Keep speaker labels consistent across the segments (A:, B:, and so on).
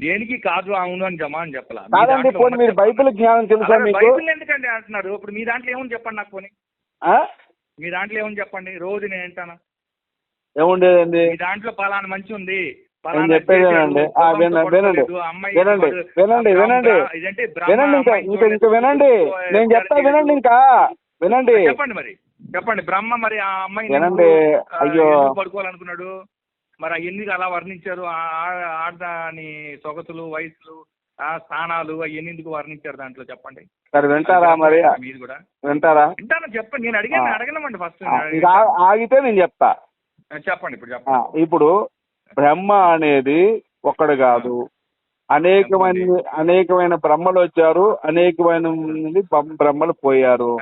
A: దేనికి కాదు అవును అని జమా అని చెప్పాలా?
B: కాదండి పోనీ మీరు. బైబిల్ జ్ఞానం తెలుసా మీకు?
A: బైబిల్ ఎందుకండి అంటున్నారు? ఇప్పుడు మీ దాంట్లో ఏముంది చెప్పండి నాకు పోనీ? మీ దాంట్లో ఏముంది చెప్పండి? రోజు నేను వింటాను
B: ఏముండేదండి
A: మీ దాంట్లో పలానా మంచి ఉంది.
B: నేను చెప్పేది వినండి. ఆ, వినండి, వినండి. వినండి, వినండి, వినండి. వినండి ఇంకా ఇంకా ఇంకా వినండి. నేను చెప్తా వినండి ఇంకా. వినండి.
A: చెప్పండి మరి. చెప్పండి. బ్రహ్మ మరి ఆ అమ్మాయి
B: వినండి. అయ్యో.
A: పడుకోవాలనుకున్నాడు? మరి అవన్నీ అలా వర్ణించారు? ఆడదాని సొగసులు వయసులు ఆ స్థానాలు అవన్నీ ఎందుకు వర్ణించారు దాంట్లో చెప్పండి?
B: సరే వింటారా మరి?
A: మీది కూడా.
B: వింటారా?
A: వింటాను చెప్పండి. నేను అడిగాను
B: ఆ.
A: అడగనమండి ఫస్ట్.
B: ఆగితే నేను చెప్తా.
A: చెప్పండి ఇప్పుడు చెప్పండి.
B: ఇప్పుడు బ్రహ్మ అనేది ఒక్కడు కాదు. అనేకమైన అనేకమైన బ్రహ్మలు వచ్చారు. అనేకమైన బ్రహ్మలు పోయారు.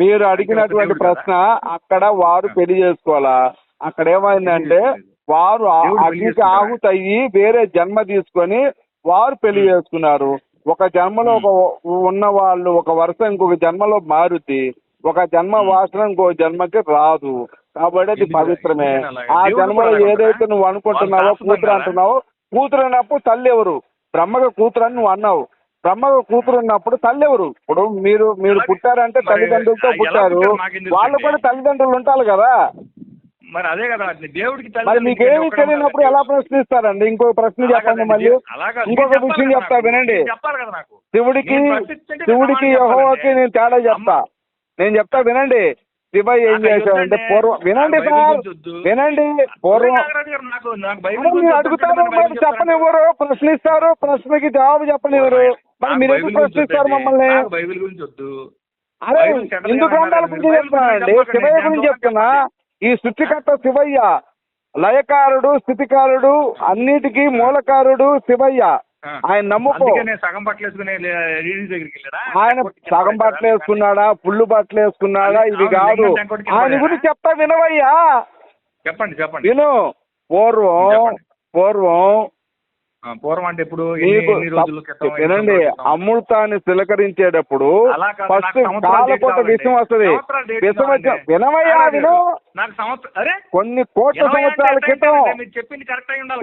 B: మీరు అడిగినటువంటి ప్రశ్న అక్కడ వారు పెళ్ళి చేసుకోవాలా? అక్కడ ఏమైందంటే? వారు అగ్నికి? ఆహుతయ్యి వేరే జన్మ తీసుకొని వారు
A: పెళ్ళి.
B: చేసుకున్నారు ఒక జన్మలో ఒక ఉన్న వాళ్ళు ఒక వరుస ఇంకొక జన్మలో మారుతి ఒక జన్మ. వాసన ఇంకో జన్మకి రాదు కాబట్టి అది? పవిత్రమే? ఆ జన్మలో ఏదైతే నువ్వు అనుకుంటున్నావో కూతురు? అంటున్నావు కూతురు అన్నప్పుడు తల్లి ఎవరు బ్రహ్మగా కూతురు అని నువ్వు అన్నావు బ్రహ్మగా కూతురు ఉన్నప్పుడు తల్లి ఎవరు ఇప్పుడు మీరు మీరు. పుట్టారంటే తల్లిదండ్రులతో పుట్టారు వాళ్ళు? కూడా తల్లిదండ్రులు ఉంటారు కదా
A: మరి అదే కదా దేవుడికి
B: మరి
A: ఒక్కడే ఉంటారు
B: తెలియనప్పుడు ఎలా. ప్రశ్నిస్తారండి ఇంకో ప్రశ్న చెప్పండి మళ్ళీ. ఇంకొక విషయం చెప్తా వినండి
A: చెప్పాలి కదా నాకు
B: శివుడికి శివుడికి యహోవాకి
A: చెప్పాలండి.
B: నేను తేడా చెప్తా నేను చెప్తా వినండి శివ ఏం చేశాడంటే
A: వద్దండి.
B: పూర్వం వినండి సార్. వినండి
A: పూర్వం
B: అడుగుతారు
A: మరి
B: చెప్పనివ్వరు ప్రశ్నిస్తారు ప్రశ్నకి జవాబు చెప్పనివ్వరు మరి మీరు ఎందుకు ప్రశ్నిస్తారు. మమ్మల్ని
A: నాకు బైబిల్ గురించి వద్దు
B: అరే
A: కాదు
B: గ్రంథాల. గురించి చెప్తున్నానండి
A: చెప్పకండి.
B: శివయ్య గురించి చెప్తున్నా. ఈ సృష్టికర్త శివయ్య లయకారుడు స్థితికారుడు అన్నిటికీ మూలకారుడు శివయ్య. ఆయన నమ్ముకో.
A: సగం
B: ఆయన సగం బట్టలు వేసుకున్నాడా? ఫుల్లు బట్టలు వేసుకున్నాడా? ఇది కాదు. ఆయన? గురించి చెప్తా వినవయ్యా.
A: చెప్పండి చెప్పండి.
B: విను. పూర్వం. పూర్వం
A: పూర్వం అంటే ఇప్పుడు
B: వినండి? అమృతాన్ని తిలకరించేటప్పుడు
A: కాదు,
B: ఫస్ట్
A: కావాలండి.
B: విషయం వస్తుంది విషం వచ్చి
A: కావాలండి.
B: వినవయ్యా
A: అరే,
B: విను
A: నాకు సంవత్సరం అరే
B: కొన్ని కోట్ల సంవత్సరాల క్రితం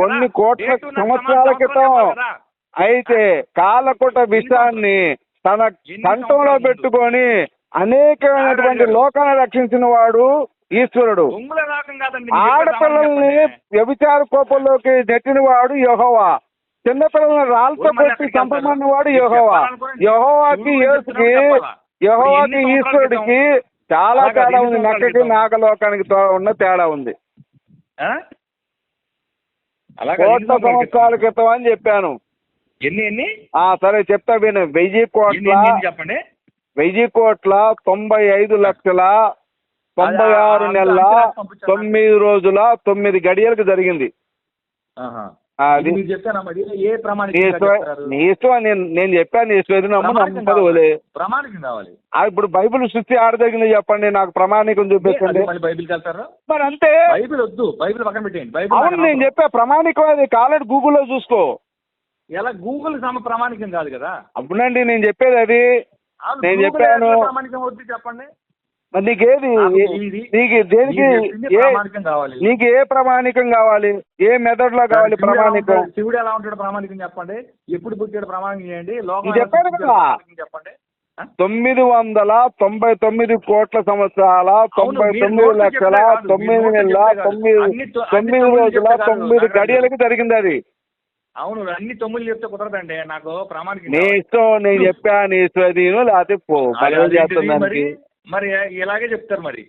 B: కొన్ని? కోట్ల సంవత్సరాల
A: సంవత్సరం
B: క్రితం? అయితే కాలకొట విషాన్ని తన కంఠంలో పెట్టుకొని అనేకమైనటువంటి. లోకాన్ని రక్షించిన వాడు ఈశ్వరుడు ఆడపిల్లల్ని. వ్యభిచార కోపంలోకి నెట్టిన వాడు యహోవా చిన్నపిల్లల్ని రాళ్ళతో కొట్టి
A: ఎక్కడికి
B: చంపమన్న? వాడు యహోవా. యహోవాకి యేసుకి? యహోవాకి ఈశ్వరుడికి చాలా తేడా ఉంది నక్కకి? నాగలోకానికి తో- ఉన్న తేడా ఉంది కోట్ల
A: సంవత్సరాల క్రితం?
B: అని చెప్పాను
A: ఎన్ని ఎన్ని
B: ఆ సరే చెప్తా విను వెయ్యి కోట్ల
A: చెప్పండి
B: వెయ్యి కోట్ల తొంభై ఐదు లక్షల తొంభై ఆరు నెలల. తొమ్మిది రోజుల తొమ్మిది గడియలకు జరిగింది
A: మీరు చెప్పారా మరి? ఏ
B: నీ ఇష్టం
A: చెప్తారు?
B: నీ ఇష్టం నేను నేను చెప్పాను నీ ఇష్టం
A: ప్రమాణికం
B: నమ్మదు
A: కావాలి.
B: వదిలే.
A: ప్రమాణికం కావాలి.
B: ఆ, ఇప్పుడు బైబిల్ సృష్టి ఆడదగిన చెప్పండి నాకు ప్రమాణికం చూపించండి
A: వెళ్తారు?
B: మరి అంతే.
A: బైబిల్ వద్దు బైబిల్ పక్కన పెట్టేయండి బైబిల్
B: అవును నేను. చెప్పా ప్రమాణికం అది కాలేదు గూగుల్లో చూసుకో.
A: ఎలా? గూగుల్ సమ ప్రమాణికం కాదు కదా.
B: అవునండి నేను చెప్పేది అది. నేను చెప్పాను.
A: ప్రమాణికం వద్దు చెప్పండి?
B: మరి నీకేది
A: నాకు
B: దేనికి
A: మీరు చెప్పింది
B: ఏ
A: ప్రామాణికం కావాలి
B: నీకు ఏ ప్రమాణికం కావాలి ఏ మెథడ్లో కావాలి ప్రమాణికం?
A: శివుడు ఎలా ఉంటాడు ప్రామాణికం చెప్పండి ఎప్పుడు పుట్టాడు ప్రామాణికం చేయండి లోకం పుట్టాడు
B: కదా.
A: చెప్పండి?
B: తొమ్మిది వందల తొంభై తొమ్మిది కోట్ల సంవత్సరాల తొంభై తొమ్మిది లక్షల తొమ్మిది నెలల. తొమ్మిది తొమ్మిది రోజుల తొమ్మిది. గడియలకు జరిగింది అది
A: అవును అన్ని తొమ్మిది చెప్తే కుదరదండి నాకు ప్రామాణికం
B: నీ. ఇష్టం నేను చెప్పా నీ ఇష్టం లేకపోతే పో
A: మరి ఇలాగే చెప్తారు మరి.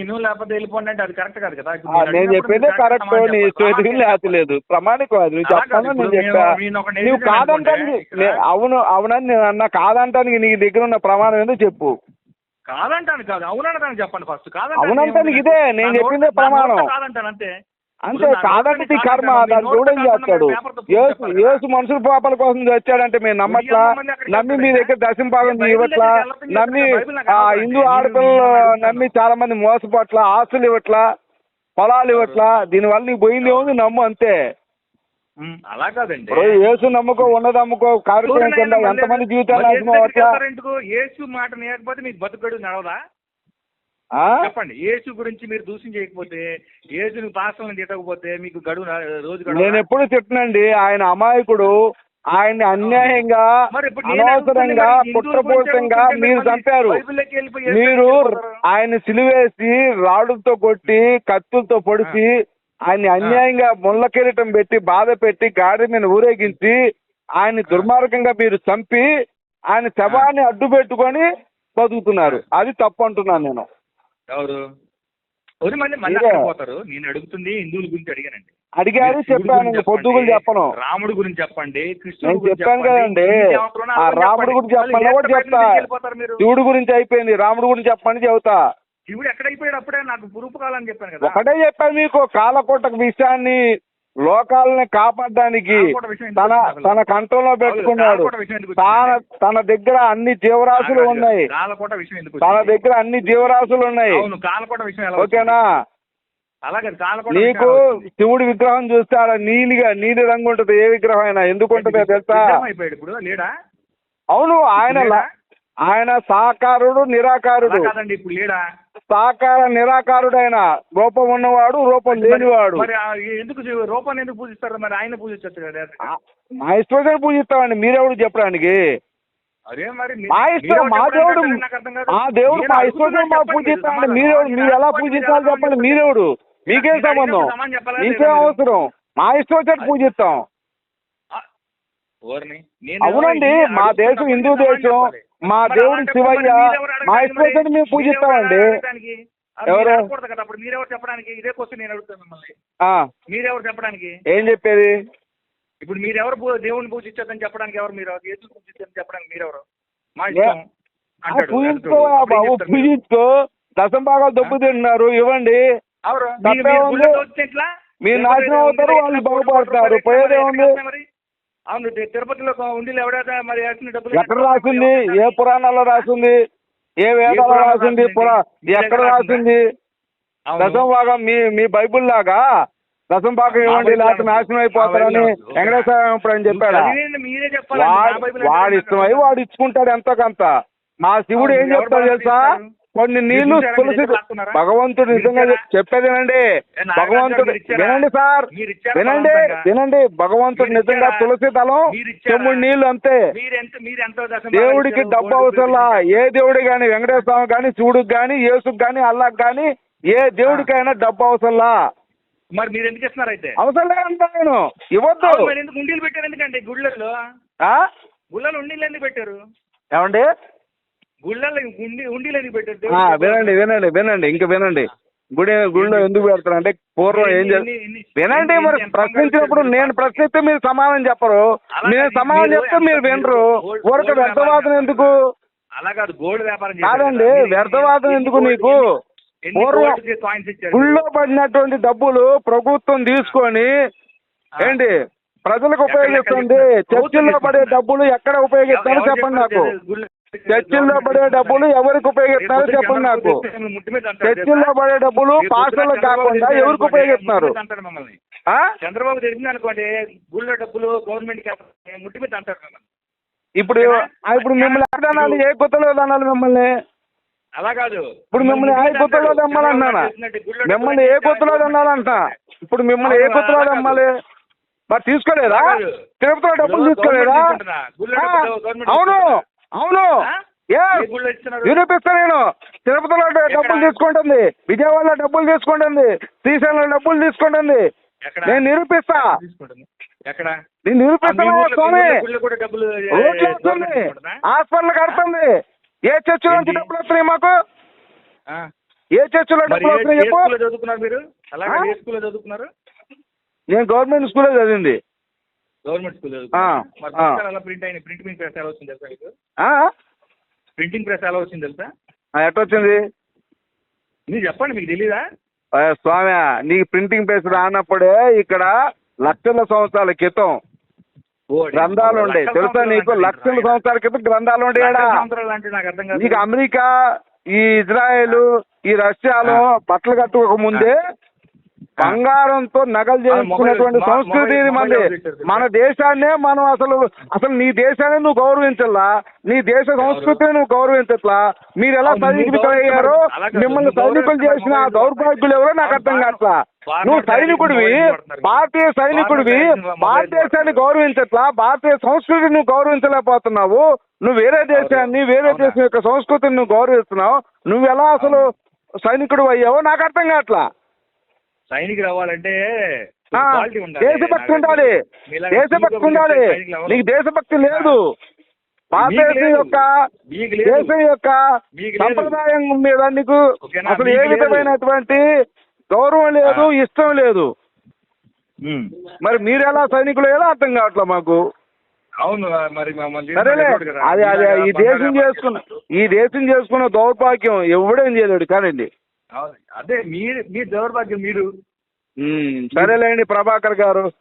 A: ఇను లేకపోతే వెళ్ళిపోండి అంటే అది కరెక్ట్ కాదు కదా.
B: నేను చెప్పేదే కరెక్ట్ నీ ఇష్టం
A: చెప్పాలి.
B: ఇది లేకపోతే లేదు. ప్రమాణికం అది. నువ్వు చెప్తాను నేను చెప్పా. నువ్వు కాదంటానికి నే- అవును అవునని నేను అన్నా కాదంటానికి నీకు దగ్గర ఉన్న ప్రమాణం ఏందో చెప్పు.
A: కాదంటాను కాదు అవునంటాను చెప్పండి ఫస్ట్
B: అవునంటానికి ఇదే, నేను చెప్పిందే ప్రమాణం.
A: కాదంటాను అంతే.
B: అంతే
A: నీ
B: కర్మ దాన్ని
A: నోటితో
B: చేస్తాడు
A: కదా.
B: యేసు మనుషుల పాపాల కోసం వచ్చాడంటే మేము నమ్మట్లా నమ్మి మీ? దగ్గర దశంభాగం ఇవ్వట్లా నమ్మి ఆ హిందూ. ఆడపిల్లలు. నమ్మి చాలా మంది మోసపోట్ల ఆస్తులు ఇవ్వట్లా పొలాలు ఇవ్వట్లా దీనివల్ల నీకు పోయింది ఏముంది నమ్ము అంతే
A: అలా కాదండి
B: యేసు నమ్ముకో ఉన్నది అమ్ముకో కార్యక్రమం ఎంతమంది జీవితాలు
A: యేసు మాట నేయకపోతే మీకు బతుకడు నడవదా? చెప్పండి యేసు గురించి మీరు దూషణ చేయకపోతే యేసుని పాస్టర్లను తిట్టకపోతే మీకు గడువు రోజు
B: నేను ఎప్పుడు చెప్తున్నాండి ఆయన అమాయకుడు ఆయన్ని అన్యాయంగా అనవసరంగా కుట్రపూరితంగా మీరు చంపారు. మీరు. ఆయన సిలువేసి రాడులతో కొట్టి కత్తులతో పొడిచి ఆయన్ని అన్యాయంగా ముళ్ళ కిరీటం పెట్టి బాధ పెట్టి గాడి మీద ఊరేగించి ఆయన్ని దుర్మార్గంగా మీరు చంపి ఆయన శవాన్ని అడ్డు పెట్టుకొని బతుకుతున్నారు. అది తప్పు అంటున్నాను నేను.
A: ఎవరు? ఎవరు మళ్ళీ మళ్ళీ పోతారు. నేను అడుగుతుంది హిందువుల గురించి అడిగానండి.
B: అడిగారు చెప్పాను పొద్దుగులు
A: చెప్పండి,
B: చెప్పను.
A: రాముడి గురించి చెప్పండి కృష్ణుడి
B: చెప్పాను
A: చెప్పండి,
B: కదండి. రాముడి
A: చెప్పండి.
B: గురించి చెప్పమని కూడా చెప్తా. శివుడి గురించి అయిపోయింది. రాముడి గురించి చెప్పమని చెబుతా.
A: శివుడు ఎక్కడైపోయాడు అప్పుడే? నాకు పురుపు కావాలని చెప్పాను కదా.
B: ఒకటే చెప్పాను మీకు కాలకోటక విషయాన్ని లోకాలని కాపాడడానికి తన తన కంఠంలో పెట్టుకున్నాడు. తన? తన దగ్గర అన్ని జీవరాశులు ఉన్నాయి. తన? దగ్గర అన్ని జీవరాశులు ఉన్నాయి. ఓకేనా? నీకు? శివుడి విగ్రహం చూస్తే ఆడ నీలిగా నీలి రంగు ఉంటది. ఏ విగ్రహం అయినా ఎందుకు ఉంటుందో తెలుసా? అవును ఆయన ఆయన సాకారుడు
A: అలా
B: నిరాకారుడు
A: ఇప్పుడు లేడా?
B: సాకార నిరాకారుడు ఆయన రూపం ఉన్నవాడు రూపం లేనివాడు.
A: మరి ఆ ఎందుకు రూపాన్ని ఎందుకు పూజిస్తారు? మరి ఆయన పూజించచ్చు కదా
B: ఆ- మా ఇష్టం పూజిస్తామండి. మీరెవడు చెప్పడానికి?
A: మరి మీ-
B: మా ఇష్టం
A: మీరెవరు
B: మా
A: చెప్పడానికి
B: దేవుడు
A: అంటే నాకు అర్థం కాదు.
B: మా దేవుడు
A: నేను
B: మా
A: అడుగుతున్నా
B: ఇష్టం మా
A: చెప్పండి,
B: పూజిస్తామండి.
A: సమాధానం.
B: మీరెవడు మీరు ఎలా పూజించాలో
A: మీరు
B: చెప్పండి. మీరెవడు మీకేం
A: నేను
B: సంబంధం.
A: సమాధానం చెప్పాలా
B: మీకేం? అవసరం. మా ఇష్టం పూజిస్తాం.
A: ఆ, ఓర్ని. నేను
B: అవునండి. మా దేశం హిందూ
A: సమాధానం
B: దేశం.
A: చెప్పాలి.
B: మా దేవుడు శివయ్య మా
A: అడగడానికి
B: ఇష్టం వచ్చేట్టు మేము? పూజిస్తామండి. ఎవరు?
A: అప్పుడు మీరెవరు చెప్పడానికి? ఇదే క్వశ్చన్ నేను అడుగుతాను మిమ్మల్ని. మీరెవరు చెప్పడానికి?
B: ఏం చెప్పేది?
A: ఇప్పుడు మీరెవరు దేవుడిని పూజించదని చెప్పడానికి ఎవరు మీరు? యేసు పూజించదని చెప్పడానికి మీరెవరు? మా ఇష్టం.
B: పూజించుకో బాబు? పూజించుకో. దశం భాగాలు దెబ్బ తింటున్నారు ఇవ్వండి.
A: మీరు-
B: నాశనం అవుతారు, వాళ్ళు బాగుపడతారు. పోయేదే ఉంది.
A: అవును తిరుపతిలో ఉండిలో ఎవడైతే మరి డబ్బులు
B: ఎక్కడ రాసింది? ఏ పురాణాల్లో రాసింది? ఏ వేదాల్లో రాసింది? పురా ఎక్కడ
A: రాసిందా?
B: దశం భాగం మీ మీ బైబుల్ లాగా? దశం భాగం ఇవ్వండి లేకపోతే. నాశనం అయిపోతారని. వెంకటేశ్వర ఇప్పుడు ఆయన చెప్పాడా? వాడు ఇష్టమై వాడు ఇచ్చుకుంటాడు ఎంతో కొంత. మా శివుడు ఏం చెప్తాడు తెలుసా? కొన్ని
A: నీళ్ళు?
B: తులసి? భగవంతుడు నిజంగా
A: ఏ నాగరాజు
B: భగవంతుడు? వినండి సార్ వినండి? వినండి భగవంతుడు నిజంగా? తులసి దళం? చెమ్ముడు నీళ్ళు అంతే దేవుడికి డబ్బు? అవసరంలా ఏ దేవుడి గాని వెంకటేశ్వర స్వామి గాని శివుడికి గాని యేసుకి గాని అల్లాకి గాని ఏ దేవుడికైనా డబ్బు అవసరంలా
A: మరి మీరు ఎందుకు ఇస్తున్నారు అయితే
B: అవసరం లేదంటా నేను ఇవ్వద్దు
A: ఎందుకు ఉండీలు పెట్టారు ఎందుకండి గుళ్ళల్లో
B: ఆ?
A: గుళ్ళలో ఉండీలు ఎందుకు పెట్టారు
B: ఏమండి
A: గుళ్ళల్లో
B: వినండి వినండి వినండి ఇంక వినండి. గుడి గుడిలో ఎందుకు పెడతారు అంటే పూర్వం ఏం చేస్తారు వినండి మరి ప్రశ్నించినప్పుడు నేను? ప్రశ్నిస్తే మీరు సమాధానం చెప్పరు. నేను సమాధానం చెప్తే మీరు వినరు. ఊరక వ్యర్థవాదం ఎందుకు?
A: అలా కాదు గోల్డ్ వ్యాపారం చేశారు
B: కాదండి వ్యర్థవాదం ఎందుకు నీకు? పూర్వం గుళ్ళో పడినటువంటి డబ్బులు ప్రభుత్వం తీసుకొని. ఏంటి? ప్రజలకు ఉపయోగిస్తుంది? చర్చిల్లో? పడే డబ్బులు ఎక్కడ ఉపయోగిస్తారో చెప్పండి నాకు. చర్చిల్లో పడే డబ్బులు ఎవరికి ఉపయోగిస్తారో
A: రేపు
B: చెప్పండి నాకు. చర్చిల్లో? పడే డబ్బులు
A: చంద్రబాబు
B: కాకుండా ఎవరికి ఉపయోగిస్తున్నారు?
A: చంద్రబాబు తెలిసింది అనుకోండి గుళ్ళ డబ్బులు గవర్నమెంట్ ముట్టి మీద అంటారు
B: ఇప్పుడు ఇప్పుడు మిమ్మల్ని అనాలి ఏ గుత్తలో అనాలి మిమ్మల్ని?
A: అలా కాదు.
B: ఇప్పుడు మిమ్మల్ని ఏ గుత్తలో
A: అంటారు.
B: దమ్మాలి
A: చంద్రబాబు
B: అన్నానా?
A: తెలిసినట్టు గుళ్ళ
B: మిమ్మల్ని ఏ గుత్తలో దమ్మాలంట ఇప్పుడు మిమ్మల్ని ఏ గుత్తలో. దమ్మాలి మరి తీసుకోలేదా. తిరుపతిలో డబ్బులు తీసుకోలేదా? అవును? అవును? నిరూపిస్తా నేను. తిరుపతిలో డబ్బులు తీసుకుంటుంది. విజయవాడలో డబ్బులు తీసుకుంటుంది. శ్రీశైలంలో డబ్బులు తీసుకుంటుంది? నేను నిరూపిస్తా.
A: ఎక్కడ?
B: నేను నిరూపిస్తాను స్వామి. రోడ్లు వస్తుంది? హాస్పిటల్ కడుతుంది. ఏ చర్చిలో నుంచి? డబ్బులు వస్తున్నాయి మాకు. ఏ చర్చిలో డబ్బులు వస్తున్నాయి చెప్పు.
A: మీరు? అలాగే స్కూల్లో చదువుకున్నారు?
B: నేను గవర్నమెంట్ స్కూల్లో చదివింది.
A: గవర్నమెంట్ స్కూల్ మరి ఎలా ప్రింట్ అయిన ప్రింటింగ్ ప్రెస్ ఎలా వచ్చింది తెలుసా మీకు? ప్రింటింగ్ ప్రెస్ ఎలా వచ్చింది తెలుసా?
B: ఆ, ఎట్టొచ్చింది
A: మీరు చెప్పండి మీకు తెలీదా?
B: స్వామి నీకు ప్రింటింగ్ ప్రెస్ రానప్పుడే ఇక్కడ లక్షల సంవత్సరాల క్రితం గ్రంథాలు ఉండే తెలుసా నీకు? లక్షల? సంవత్సరాల క్రితం గ్రంథాలు ఉండేడా
A: నీకు
B: అమెరికా ఈ ఇజ్రాయెల్ ఈ రష్యాలో బట్టలు కట్టుకోక ముందే బంగారంతో నగలు చేసుకున్నటువంటి
A: మొబైల్-
B: సంస్కృతి ఇది మనది
A: తెచ్చారు?
B: మన దేశాన్నే మనం అసలు అసలు నీ దేశాన్ని నువ్వు గౌరవించల్లా నీ దేశ సంస్కృతిని నువ్వు గౌరవించట్లా? మీరు ఎలా
A: అవును, నువ్వు
B: సైనికులు అయ్యారో
A: అలాగే
B: మిమ్మల్ని సైనికులు చేసిన దౌర్భాగ్యులు ఎవరో నాకు అర్థం కావట్లా. నువ్వు సైనికుడివి. భారతీయ సైనికుడివి. భారతదేశాన్ని గౌరవించట్లా? భారతీయ సంస్కృతిని నువ్వు గౌరవించలేకపోతున్నావు. నువ్వు వేరే దేశాన్ని వేరే? దేశం యొక్క సంస్కృతిని నువ్వు గౌరవిస్తున్నావు. నువ్వు ఎలా అసలు సైనికుడు అయ్యావో నాకు అర్థం కావట్లా.
A: క్వాలిటీ ఉండాలి
B: దేశభక్తి ఉండాలి దేశభక్తి ఉండాలి? నీకు దేశభక్తి లేదు భారతదేశం. యొక్క. దేశం యొక్క. సంప్రదాయం మీద నీకు? అసలు ఏ. విధమైనటువంటి గౌరవం లేదు. ఇష్టం లేదు. మరి మీరు ఎలా సైనికులు ఎలా అర్థం కావట్లే మాకు
A: అవును మరి
B: సరేలే. అది అది ఈ దేశం చేసుకున్న. ఈ దేశం చేసుకున్న దౌర్భాగ్యం ఎవడేం చేయలేడు కానండి.
A: అదే మీరు మీ దౌర్భాగ్యం మీరు.
B: సరేలేండి ప్రభాకర్ గారు.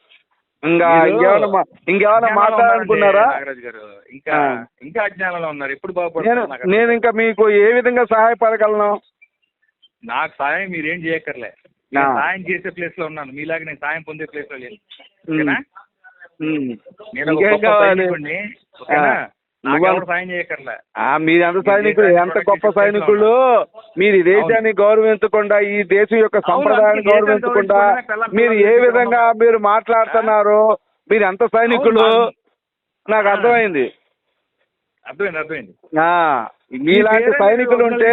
B: ఇంకా ఇంకేమైనా ఇంకేమైనా మాట్లాడాలనుకున్నారా?
A: ఇంకా. ఇంకా అజ్ఞానంలో ఉన్నారు. ఎప్పుడు అర్థం
B: నేను ఇంకా మీకు ఏ విధంగా సహాయపడగలను?
A: నాకు సాయం మీరేం చేయక్కర్లే. సాయం చేసే ప్లేస్లో ఉన్నాను. మీలాగా నేను సాయం పొందే ప్లేస్లో
B: ఉమ్.
A: నేను ఒక
B: ఇంకేం
A: గొప్ప
B: కావాలి
A: సైనికుడిని ఓకేనా
B: ఆ.
A: నాకు
B: నువ్వు-
A: ఎవరు సాయం చేయక్కర్లే
B: ఆ, మీరు ఎంత
A: మీ
B: సైనికులు? ఎంత గొప్ప సైనికులు మీరు ఈ దేశాన్ని గౌరవించకుండా ఈ దేశం యొక్క సంప్రదాయాన్ని గౌరవించకుండా మీరు ఏ విధంగా మీరు మాట్లాడుతున్నారు? మీరు ఎంత సైనికులు? నాకు. అర్థమైంది.
A: అర్థమైంది అర్థమైంది.
B: ఆ మీలాంటి సైనికులు ఉంటే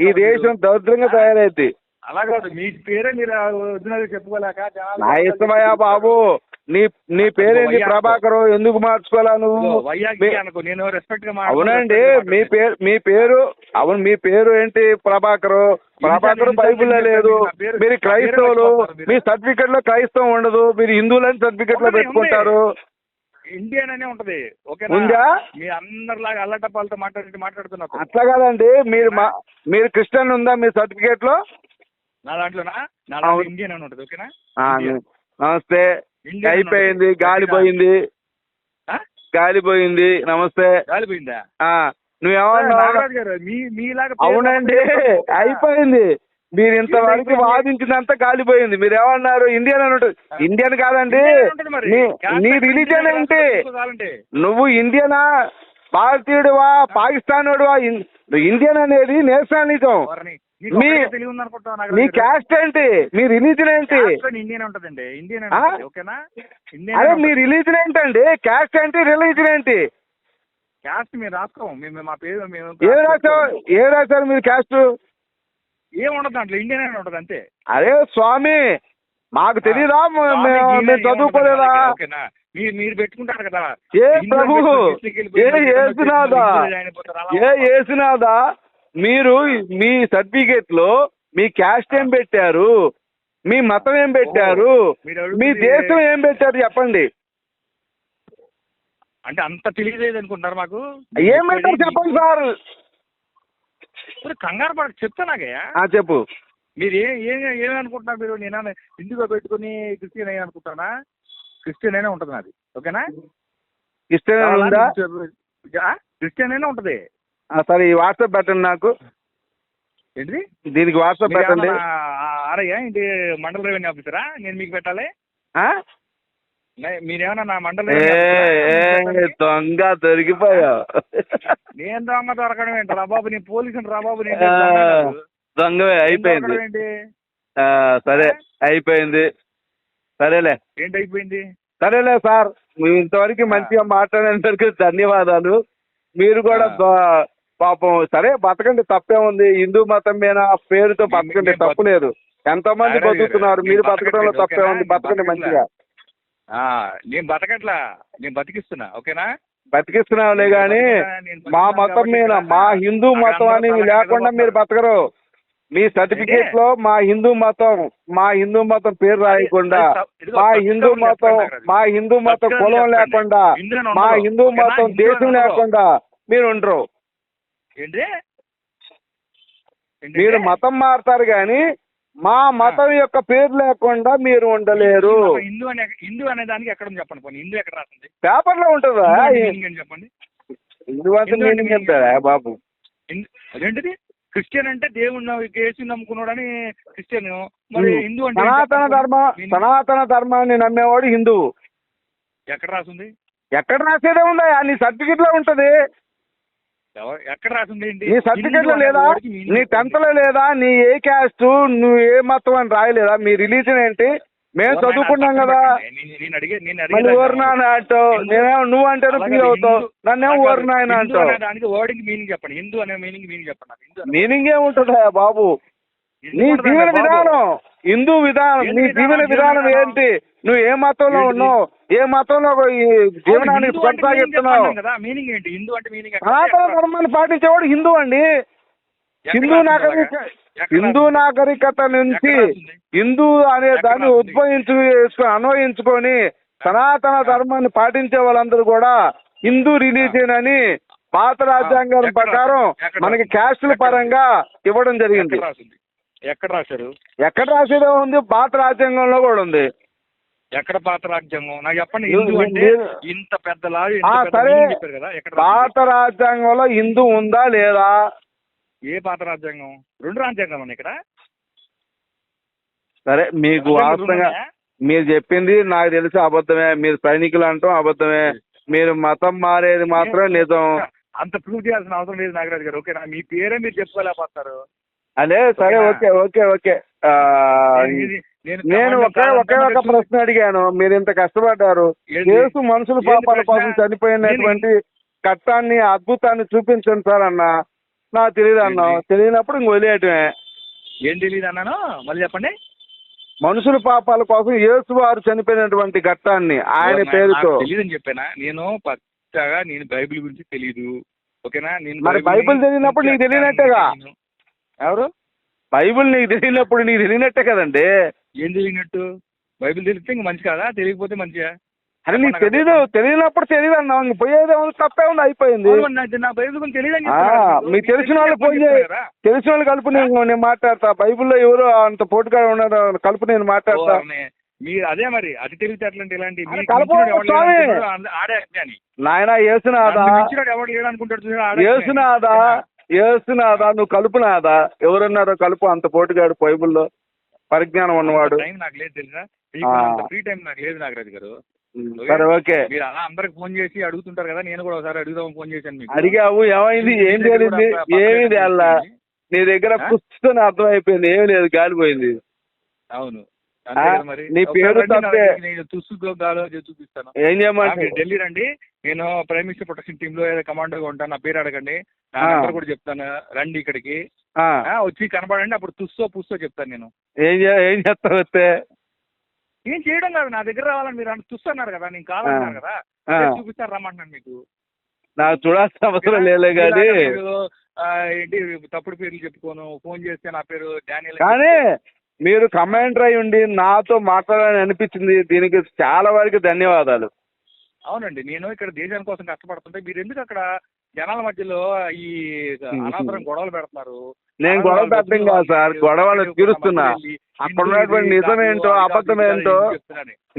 B: ఈ దేశం. దౌర్ద్రంగా. తయారైద్ది.
A: అలా కాదు మీ పేరే మీరు ఒరిజినల్ చెప్పుకోలేక
B: నా ఇష్టమయ్యా బాబు. నీ నీ పేరేంటి. ప్రభాకరు ఎందుకు మార్చుకోవాలా నువ్వు?
A: అనుకో నేను రెస్పెక్ట్గా
B: అవునండి మీ పేరు మీ పేరు అవును మీ పేరు ఏంటి ప్రభాకరు? ప్రభాకరు
A: ఇండియన్
B: లేదు. మీరు క్రైస్తవులు. మీ సర్టిఫికెట్లో క్రైస్తవం ఉండదు మీరు హిందువులని
A: సర్టిఫికెట్లో
B: పెట్టుకుంటారు.
A: ఇండియన్ అనే ఉంటది
B: ఉందా?
A: మీ అందరిలాగా అల్లటప్పాలతో మాట్లాడి మాట్లాడుతున్నారు
B: అట్లా కాదండి మీరు మీరు క్రిస్టియన్ ఉందా మీ సర్టిఫికెట్లో
A: నా దాంట్లోనా? నా
B: అవును.
A: దాంట్లో ఇండియన్ అని ఉంటది ఓకేనా.
B: నమస్తే. అయిపోయింది. గాలి పోయింది? గాలి పోయింది? నమస్తే
A: గాలిపోయిందా
B: నువ్వేమన్నా
A: మీలాగా పేరు
B: అవునండి. అయిపోయింది. మీరు ఇంతవరకు? వాదించినంత కాలిపోయింది మీరు ఏమన్నారు ఇండియన్ అని ఉంటుంది. ఇండియన్ కాదండి. నీ రిలీజన్ ఏంటి. నువ్వు ఇండియనా? భారతీయుడువా? పాకిస్తానుడువా? ఇండియన్ అనేది నేషనలిజం. మీ-? క్యాస్ట్ ఏంటి? మీ రిలీజన్ ఏంటి?
A: ఇండియన్ ఉంటదండి. ఇండియన్ ఓకేనా?
B: అదే మీ. రిలీజన్ ఏంటండి? క్యాస్ట్ ఏంటి? రిలీజన్ ఏంటి?
A: క్యాస్ట్ మేము రాసుకోము. మేము మా పేరు మేము
B: ఏం రాశారు ఏం రాశారు మీరు క్యాస్ట్
A: ఏం ఉండదు దాంట్లో. ఇండియన్ అని ఉంటది అంతే.
B: అరే స్వామి మాకు తెలియదా మేము
A: ఉండదు
B: చదువుకోలేదా?
A: మీరు మీరు పెట్టుకుంటారు కదా.
B: ఏ ప్రభు? ఏ
A: అలా
B: ఏ
A: ఉండదు.
B: మీరు మీ సర్టిఫికేట్లో మీ క్యాస్ట్ ఏం పెట్టారు? మీ మతం ఏం పెట్టారు? మీ దేశం ఏం పెట్టారు చెప్పండి.
A: అంటే అంత తెలియలేదు అనుకుంటున్నారు మాకు.
B: ఏం పెట్టారు చెప్పండి సార్.
A: కంగారు పడ చెప్తా నాకయ్యా
B: ఆ చెప్పు.
A: మీరు ఏ ఏం ఏమనుకుంటున్నారు మీరు? నేను హిందుగా పెట్టుకుని క్రిస్టియన్ అయ్యి అనుకుంటానా క్రిస్టియన్ అయినా ఉంటుంది నాది. ఓకేనా? ఆ? క్రిస్టియన్ అయినా ఉంటది.
B: సరే ఈ వాట్సాప్ పెట్టండి నాకు.
A: ఏంటిది?
B: దీనికి వాట్సాప్ పెట్టండి.
A: ఆరయ్య ఇంటి మండల రెవెన్యూ ఆఫీసరా? నేను మీకు పెట్టాలి? మీరేమన్నా నా మండల?
B: దొంగ దొరికిపోయావు.
A: నేను దొంగ దొరకడం ఏంటి? రాబాబు నీ పోలీసుని రాబాబు దొంగ.
B: దొంగవే అయిపోయింది.
A: ఏంటి?
B: సరే అయిపోయింది. సరేలే.
A: ఏంటి అయిపోయింది?
B: సరేలే సార్ ఇంతవరకు మంచిగా మాట్లాడినందుకు ధన్యవాదాలు. మీరు కూడా పాపం సరే బతకండి తప్పే ఉంది హిందూ మతం మీద పేరుతో బతకండి తప్పు లేదు ఎంతో మంది బతుకుతున్నారు మీరు బతకడంలో తప్పే? ఉంది బతకండి. మంచిగా
A: ఆ, నేను బతకట్లా నేను బతికిస్తున్నా ఓకేనా
B: బతికిస్తున్నాంలే గాని మా మతం మీద మా హిందూ మతం అని లేకుండా మీరు బతకరు మీ సర్టిఫికేట్లో మా హిందూ మతం మా హిందూ మతం పేరు రాయకుండా మా హిందూ మతం. మా హిందూ మతం కులం. లేకుండా మా. హిందూ? మతం దేశం. లేకుండా మీరు ఉండరు
A: ఏంటి?
B: మీరు మతం మారుతారు కానీ మా మతం యొక్క పేరు లేకుండా మీరు ఉండలేరు.
A: హిందూ అనే హిందూ అనే దానికి ఎక్కడ చెప్పండి పోనీ? హిందూ ఎక్కడ రాసింది?
B: పేపర్లో ఉంటుందా
A: చెప్పండి?
B: హిందూ అంటే మీనింగ్ ఎంతరా బాబు?
A: అదేంటిది? క్రిస్టియన్ అంటే దేవుడు యేసు నమ్ముకున్నాడని క్రిస్టియన్. మరి. హిందూ. అంటే
B: సనాతన? ధర్మ సనాతన ధర్మాన్ని నమ్మేవాడు హిందువు
A: ఎక్కడ రాసింది?
B: ఎక్కడ రాసేదే ఉందా? నీ సర్టిఫికెట్లో ఉంటది.
A: ఎక్కడ రాసింది
B: నీ
A: సర్టిఫికెట్లో
B: లేదా? నీ. టెన్త్లో లేదా? నీ ఏ క్యాస్ట్ నువ్వు ఏ మతం అని రాయలేదా? మీ రిలీజన్ ఏంటి? మేము చదువుకున్నాం కదా.
A: పెట్టండి. నేను- నేను అడిగే నేను
B: మళ్ళీ
A: అడిగేదాన్ని
B: ఓర్నా అని అంటావు? నేనేమో నువ్వు అంటారు
A: అలాగే
B: ఫీల్ అవుతావు. నన్నేమో
A: అలాగే
B: ఓర్నా అని
A: హిందూ
B: అంటావు?
A: దానికి వర్డింగ్ మీనింగ్ చెప్పండి. హిందూ అనే మీనింగ్ మీనింగ్ చెప్పండి.
B: మీనింగ్ ఏముంటుందా బాబు? నీ జీవన. విధానం. హిందూ విధానం నీ? జీవన విధానం? ఏంటి? నువ్వు ఏ మతంలో? ఉన్నావు? ఏ మతంలో జీవనాన్ని కొనసాగిస్తున్నావు? సనాతన ధర్మాన్ని పాటించేవాడు హిందూ అండి. హిందూ నాగరిక హిందూ నాగరికత నుంచి హిందూ అనే దాన్ని? ఉద్భవించు చేసుకొని అన్వయించుకొని సనాతన ధర్మాన్ని పాటించే వాళ్ళందరూ కూడా హిందూ రిలీజియన్ అని పాత రాజ్యాంగం ప్రకారం మనకి? క్యాస్టుల పరంగా ఇవ్వడం జరిగింది.
A: ఎక్కడ రాశారు?
B: ఎక్కడ రాసేదే ఉంది పాత రాజ్యాంగంలో కూడా ఉంది.
A: ఎక్కడ పాత రాజ్యాంగం? నాకు చెప్పండి హిందూ అంటే ఇంత పెద్ద లాగా
B: సరే. పాత రాజ్యాంగంలో హిందూ ఉందా లేదా?
A: ఏ పాత రాజ్యాంగం? రెండు రాజ్యాంగాలు ఉన్నాయి ఇక్కడ.
B: సరే మీకు
A: రాజ్యాంగం
B: వాస్తవంగా? మీరు చెప్పింది నాకు తెలిసి అబద్ధమే. మీరు సైనికులు అంటాం అబద్ధమే. మీరు మతం మారేది మాత్రం నిజం.
A: అంత ప్రూవ్ చేయాల్సిన అవసరం లేదు నాగరాజు గారు. ఓకేనా? మీ పేరే మీరు చెప్పుకోలేకపోతారు.
B: అదే సరే? Okay okay okay.
A: నేను
B: ఒకే ఒకే ఒక ప్రశ్న అడిగాను. మీరు ఇంత కష్టపడ్డారు? యేసు మనుషుల పాపాల? కోసం చనిపోయినటువంటి కట్టాన్ని అద్భుతాన్ని చూపించండి సార్ అన్న. నాకు తెలియదు అన్న? తెలియనప్పుడు ఇంక వదిలేయటమే.
A: ఏం తెలియదు అన్నాను? మళ్ళీ చెప్పండి.
B: మనుషుల పాపాల కోసం యేసు వారు చనిపోయినటువంటి ఘట్టాన్ని ఆయన పేరుతో.
A: తెలియదని చెప్పానా? నేను పచ్చగా నేను బైబిల్ గురించి తెలియదు ఓకేనా? నేను
B: మరి బైబిల్ తెలియనప్పుడు నీకు తెలియనట్టేగా?
A: ఎవరు?
B: బైబిల్ నీకు తెలియనప్పుడు నీకు తెలియనట్టే కదండి.
A: ఏం తెలియనట్టు? బైబిల్ తెలిస్తే ఇంక మంచి కాదా? తెలియకపోతే మంచిగా
B: అరే నీకు తెలీదు. తెలియనప్పుడు తెలియదు అన్నావు. ఇంక పోయేదే ఉంది తప్పే ఉంది అయిపోయింది.
A: నా బైబిల్ గురించి తెలియదని.
B: మీకు తెలిసిన వాళ్ళు ఫోన్
A: చెప్తున్నా
B: చేయి.
A: కదా.
B: తెలిసిన వాళ్ళు కలుపు నేను నేను మాట్లాడతా. బైబిల్లో ఎవరు అంత పోటుగా ఉన్నారు కలుపు నేను మాట్లాడతా.
A: మీరు అదే మరి ఇలాంటి అంద- ఆడే అజ్ఞాని
B: నాయన యేసునాదా
A: నన్ను
B: యేసునాదా నువ్వు కలుపునాదా? ఎవరున్నారో కలుపు అంత పోటుగాడు బైబిల్లో పరిజ్ఞానం ఉన్నవాడు.
A: టైం నాకు లేదు తెలుసా? ఫ్రీ టైం నాకు లేదు నాగరాజు గారు.
B: సరే ఓకే.
A: మీరు అలా అందరికి ఫోన్ చేసి అడుగుతుంటారు కదా నేను కూడా ఒకసారి అడుగుదాం ఫోన్ చేశాను మీకు.
B: అడిగావు ఏమైంది? ఏం
A: పక్కన
B: ఏమీ. నీ దగ్గర? పుస్తకం అర్థమైపోయింది ఏమీ లేదు గాలిపోయింది.
A: అవును.
B: నీ పేరు తప్పే.
A: చూపిస్తాను.
B: ఏం
A: ఢిల్లీ రండి. నేను ప్రైమ్ మినిస్టర్ ప్రొటెక్షన్ టీమ్లో ఏదో కమాండర్ ఉంటాను నా పేరు అడగండి. నా
B: ఆ.
A: నెంబర్ కూడా చెప్తాను. రండి ఇక్కడికి. వచ్చి కనపడండి అప్పుడు తుస్సో పుస్తో చెప్తాను నేను.
B: ఏం ఏం చేస్తావు వస్తే
A: ఏం చేయడం కాదు నా దగ్గర రావాలని మీరు అన్నారు కదా నేను కావాలన్నారు కదా. చూపిస్తారు రమ్మంటున్నాను మీకు.
B: నాకు చూడాల్సిన అవసరం లేలే కానీ.
A: ఏంటి తప్పుడు పేర్లు చెప్పుకోను ఫోన్ చేస్తే నా పేరు డానియల్
B: కానీ మీరు కమాండర్ అయి ఉండి నాతో మాట్లాడాలని అనిపించింది దీనికి చాలా వరకు ధన్యవాదాలు.
A: అవునండి నేను ఇక్కడ దేశం కోసం కష్టపడుతుంటే మీరు ఎందుకు అక్కడ జనాల మధ్యలో ఈ అనవసరం గొడవలు పెడుతున్నారు?
B: నేను గొడవ పెట్టడం కాదు సార్ గొడవలు తీరుస్తున్నా. అక్కడ ఉన్నటువంటి నిజమేంటో అబద్ధమేంటో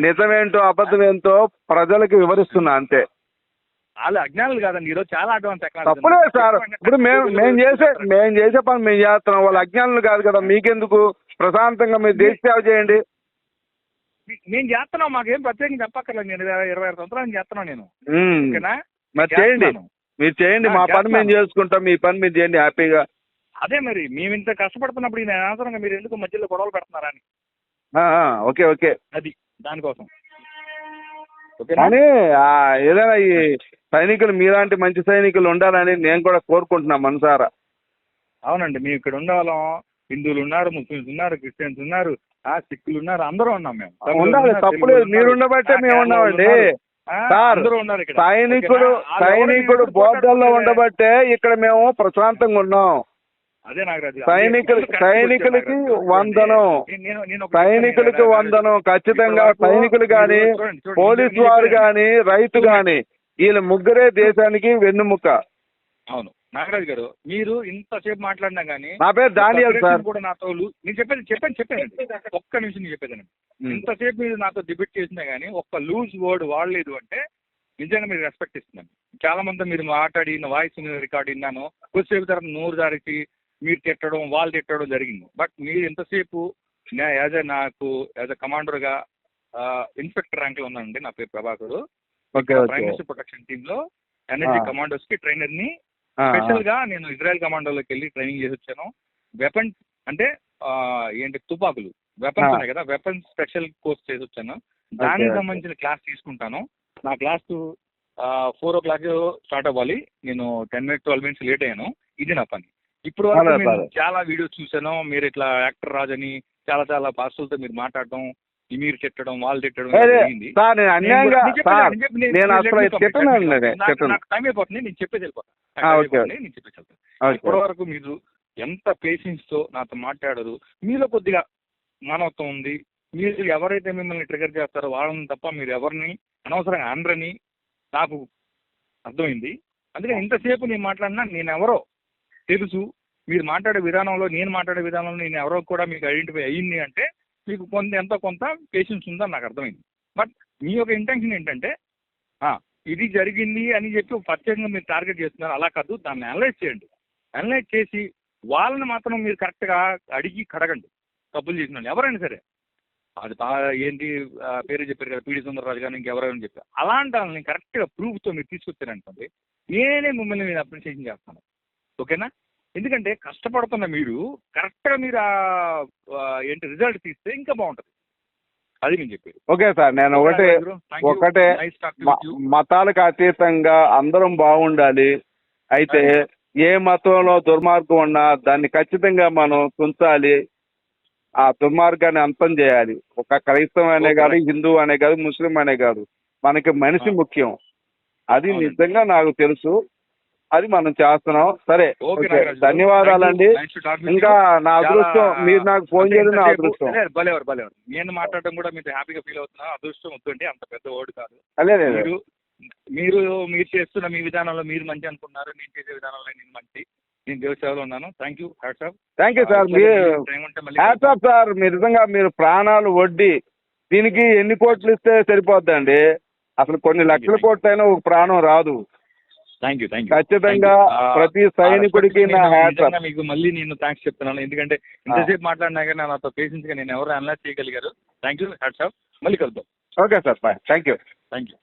B: నిజమేంటో అబద్ధమేంటో ప్రజలకు వివరిస్తున్నా అంతే.
A: వాళ్ళు అజ్ఞానులు కాదండి ఈరోజు చాలా అడ్వాన్స్
B: తప్పులేదు సార్. ఇప్పుడు మేము మేము చేసే మేము చేసే పని మేము చేస్తున్నాం. వాళ్ళు అజ్ఞానులు కాదు కదా మీకెందుకు ప్రశాంతంగా మీరు దేశ సేవ చేయండి.
A: నేను చేస్తున్నాం మాకేం ప్రత్యేకంగా చెప్పక్కర్లేదు. నేను ఇరవై ఇరవై ఆరు సంవత్సరాలు చేస్తున్నాను నేను. ఓకేనా?
B: మరి చేయండి. మీరు చేయండి మా పని మేము. చేసుకుంటాం మీ పని మీరు చేయండి హ్యాపీగా.
A: అదే మరి మేము ఇంత కష్టపడుతున్నప్పుడు నేను అనవసరంగా మీరు ఎందుకు మధ్యలో గొడవలు పెడుతున్నారా అని.
B: Okay okay.
A: అది దానికోసం.
B: కానీ ఏదైనా ఈ సైనికులు మీలాంటి మంచి సైనికులు ఉండాలని నేను కూడా కోరుకుంటున్నా మనసారా.
A: అవునండి మేము ఇక్కడ ఉండవాళ్ళం. హిందువులు ఉన్నారు ముస్లిమ్స్ ఉన్నారు క్రిస్టియన్స్ ఉన్నారు ఆ సిక్కులు ఉన్నారు అందరూ ఉన్నాం మేము
B: ఉండాలి తప్పులేదు
A: తెలుగులు
B: మీరు ఉండబట్టే మేము ఉన్నామండి సైనికుడు సైనికుడు బోర్డర్లో. ఉండబట్టే ఇక్కడ మేము ప్రశాంతంగా ఉన్నాం
A: అదే నాగరాజు.
B: సైనికులు- సైనికులకి. వందనం. సైనికులకి. వందనం ఖచ్చితంగా సైనికులు
A: చూడండి,
B: పోలీసు వారు. గాని రైతు గాని వీళ్ళ ముగ్గురే దేశానికి వెన్నుముక
A: అవును నాగరాజు గారు మీరు ఇంతసేపు మాట్లాడినా గానీ
B: నా పేరు డానియల్
A: ఒక్క
B: సార్.
A: కూడా నాతో నేను చెప్పేది చెప్పాను చెప్పాను ఒక్క నిమిషం నేను చెప్పేదాన్ని
B: ఉమ్.
A: ఇంతసేపు మీరు నాతో డిబేట్ చేసినా గానీ ఒక్క లూజ్ వర్డ్ వాడలేదు అంటే నిజంగా మీరు రెస్పెక్ట్ ఇస్తున్నాను. చాలా మంది మీరు మాట్లాడి వాయిస్ రికార్డ్ విన్నాను కొద్దిసేపు తర్వాత నోరు దారికి మీరు తిట్టడం వాళ్ళు తిట్టడం జరిగింది. బట్ మీరు ఎంతసేపు యాజ్ ఎ నాకు యాజ్ ఎ కమాండర్గా ఇన్స్పెక్టర్ ర్యాంక్లో ఉన్నానండి నా పేరు ప్రభాకర్. ప్రైమ్ మినిస్టర్ ప్రొటెక్షన్ టీమ్లో ఎనర్జీ
B: ఆ. కమాండోస్కి
A: ట్రైనర్ని స్పెషల్గా నేను ఇజ్రాయెల్ కమాండోలోకి వెళ్ళి ట్రైనింగ్ చేసి వచ్చాను. వెపన్స్ అంటే ఏంటి తుపాకులు. వెపన్స్. ఉన్నాయి కదా వెపన్స్ స్పెషల్ కోర్స్ చేసి వచ్చాను. దానికి. సంబంధించిన క్లాస్ తీసుకుంటాను. నా class four o'clock start అవ్వాలి. నేను ten minutes twelve minutes late అయ్యాను. ఇది నా పని. ఇప్పుడు వరకు. చాలా వీడియోస్ చూసాను మీరు ఇట్లా యాక్టర్ రాజని చాలా చాలా పాస్టర్లతో మీరు మాట్లాడటం మీరు తిట్టడం వాళ్ళు తిట్టడం జరిగింది.
B: నేను
A: టైం అయిపోతుంది నేను వెళ్ళిపోతాను చెప్పేసి వెళ్తాను. ఇప్పటి వరకు మీరు ఎంత పేషెన్స్తో నాతో మాట్లాడరు మీలో కొద్దిగా మానవత్వం ఉంది. మీరు ఎవరైతే మిమ్మల్ని ట్రిగర్ చేస్తారో వాళ్ళని తప్ప మీరు ఎవరిని అనవసరంగా అనరని నాకు అర్థమైంది. అందుకని ఇంతసేపు నేను మాట్లాడినా నేను ఎవరో తెలుసు. మీరు మాట్లాడే విధానంలో నేను మాట్లాడే విధానంలో నేను ఎవరో కూడా మీకు ఐడెంటిఫై అయ్యింది అంటే మీకు కొంత ఎంతో కొంత పేషెన్స్ ఉందని నాకు అర్థమైంది. బట్ మీ యొక్క ఇంటెన్షన్ ఏంటంటే ఇది జరిగింది అని చెప్పి ప్రత్యేకంగా మీరు టార్గెట్ చేస్తున్నారు. అలా కాదు దాన్ని అనలైజ్ చేయండి. అనలైజ్ చేసి వాళ్ళని మాత్రం మీరు కరెక్ట్గా అడిగి కడగండి. తప్పులు చేసిన వాళ్ళు ఎవరైనా సరే. అది బాగా ఏంటి పేరు చెప్పారు కదా పీడి సుందరరాజు గారు ఇంకెవరైనా చెప్పారు. అలాంటి వాళ్ళని కరెక్ట్గా ప్రూఫ్తో మీరు తీసుకొచ్చారనుకోండి నేనే మిమ్మల్ని నేను అప్రిషియేషన్ చేస్తాను. ఓకేనా ఎందుకంటే కష్టపడుతున్న మీరు కరెక్ట్గా మీరు ఏంటి రిజల్ట్ తీస్తే ఇంకా బాగుంటుంది. అది నేను చెప్పేది.
B: ఓకే సార్ నేను ఒకటే ఒకటే మతాలకు అతీతంగా అందరం బాగుండాలి. అయితే ఏ మతంలో దుర్మార్గం ఉన్నా దాన్ని ఖచ్చితంగా మనం తుంచాలి ఆ దుర్మార్గాన్ని అంతం చేయాలి. ఒక క్రైస్తవం అనే. కాదు హిందూ అనే కాదు ముస్లిం అనే కాదు. మనకి మనిషి. ముఖ్యం. అది. నిజంగా నాకు తెలుసు. అది మనం చేస్తున్నాం. సరే. ధన్యవాదాలండి. ఇంకా. నా అదృష్టం మీరు నాకు ఫోన్ చేయడం నా అదృష్టం.
A: భలేవారు భలేవారు నేను మాట్లాడడం కూడా మీతో హ్యాపీగా ఫీల్ అవుతున్నా. అదృష్టం వద్దండి అంత పెద్ద వర్డ్ కాదు. మీరు మీరు మీరు చేస్తున్న మీ విధానంలో మీరు మంచి అనుకున్నారు నేను చేసే విధానంలో నేను మంచి. నేను ఉన్నాను. Thank you hats off
B: thank you sir మీరు సార్ మీరు నిజంగా మీరు ప్రాణాలు వడ్డీ. దీనికి ఎన్ని కోట్లు ఇస్తే సరిపోద్దండి? అసలు కొన్ని లక్షల
A: you.
B: కోట్లు అయినా ఒక ప్రాణం రాదు.
A: థ్యాంక్ యూ థ్యాంక్
B: ఖచ్చితంగా ప్రతి సైనికుడికి నా హ్యాట్స్
A: మీకు మళ్ళీ నేను థ్యాంక్స్ చెప్తున్నాను. ఎందుకంటే ఇంతసేపు మాట్లాడినా కానీ నాతో పేషెన్స్గా నేను ఎవరు అనలైజ్ చేయగలిగారు. థ్యాంక్ యూ హ్యాట్సాప్ మళ్ళీ కలుద్దాం.
B: Okay sir bye thank you
A: thank you